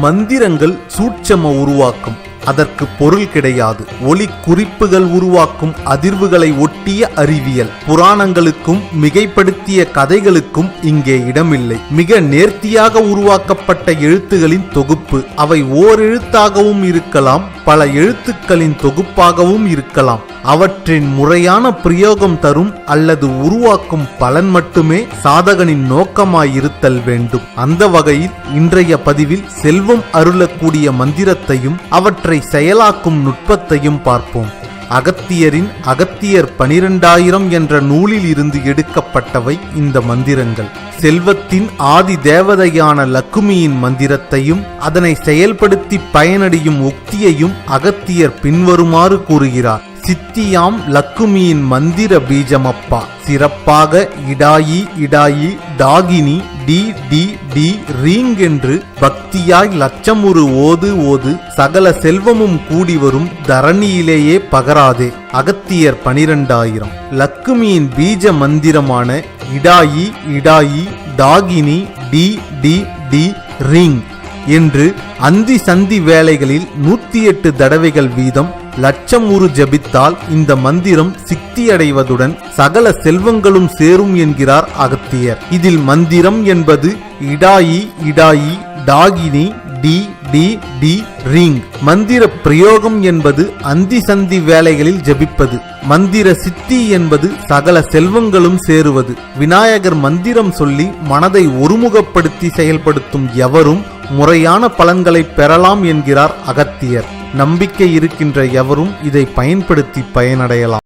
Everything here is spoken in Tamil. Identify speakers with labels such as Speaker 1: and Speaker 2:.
Speaker 1: மந்திரங்கள் சூட்சம உருவாக்கும். அதற்கு பொருள் கிடையாது. ஒளி குறிப்புகள் உருவாக்கும் அதிர்வுகளை ஒட்டிய அறிவியல். புராணங்களுக்கும் மிகைப்படுத்திய கதைகளுக்கும் இங்கே இடமில்லை. மிக நேர்த்தியாக உருவாக்கப்பட்ட எழுத்துகளின் தொகுப்பு. அவை ஓரெழுத்தாகவும் இருக்கலாம் பல எழுத்துக்களின் தொகுப்பாகவும் இருக்கலாம். அவற்றின் முறையான பிரயோகம் தரும் அல்லது உருவாக்கும் பலன் மட்டுமே சாதகனின் நோக்கமாயிருத்தல் வேண்டும். அந்த வகையில் இன்றைய பதிவில் செல்வம் அருளக்கூடிய மந்திரத்தையும் அவற்றை செயலாக்கும் நுட்பத்தையும் பார்ப்போம். அகத்தியரின் அகத்தியர் பனிரெண்டாயிரம் என்ற நூலில் இருந்து எடுக்கப்பட்டவை இந்த மந்திரங்கள். செல்வத்தின் ஆதி தேவதையான லக்குமியின் மந்திரத்தையும் அதனை செயல்படுத்தி பயனடையும் உக்தியையும் அகத்தியர் பின்வருமாறு கூறுகிறார். சித்தியாம் லக்குமியின் மந்திர பீஜமப்பா. சிறப்பாக இடாயி இடாயி டாகினி டி டி டி ரீங் என்று பக்தியாய் லட்சமுறு ஓது ஓது சகல செல்வமும் கூடி வரும் தரணியிலேயே பகராதே. அகத்தியர் பனிரெண்டாயிரம். லக்குமியின் பீஜ மந்திரமான இடாயி இடாயி டாகினி டி டி டி ரிங் என்று அந்தி சந்தி வேலைகளில் நூத்தி எட்டு தடவைகள் வீதம் லட்சம் ஊறு ஜபித்தால் இந்த மந்திரம் சித்தியடைவதுடன் சகல செல்வங்களும் சேரும் என்கிறார் அகத்தியர். இதில் மந்திரம் என்பது இடாயி இடாயி டாகினி டி டி டி ரிங். மந்திர பிரயோகம் என்பது அந்தி சந்தி வேலைகளில் ஜபிப்பது. மந்திர சித்தி என்பது சகல செல்வங்களும் சேருவது. விநாயகர் மந்திரம் சொல்லி மனதை ஒருமுகப்படுத்தி செயல்படுத்தும் எவரும் முறையான பலன்களை பெறலாம் என்கிறார் அகத்தியர். நம்பிக்கை இருக்கின்ற எவரும் இதை பயன்படுத்தி பயனடையலாம்.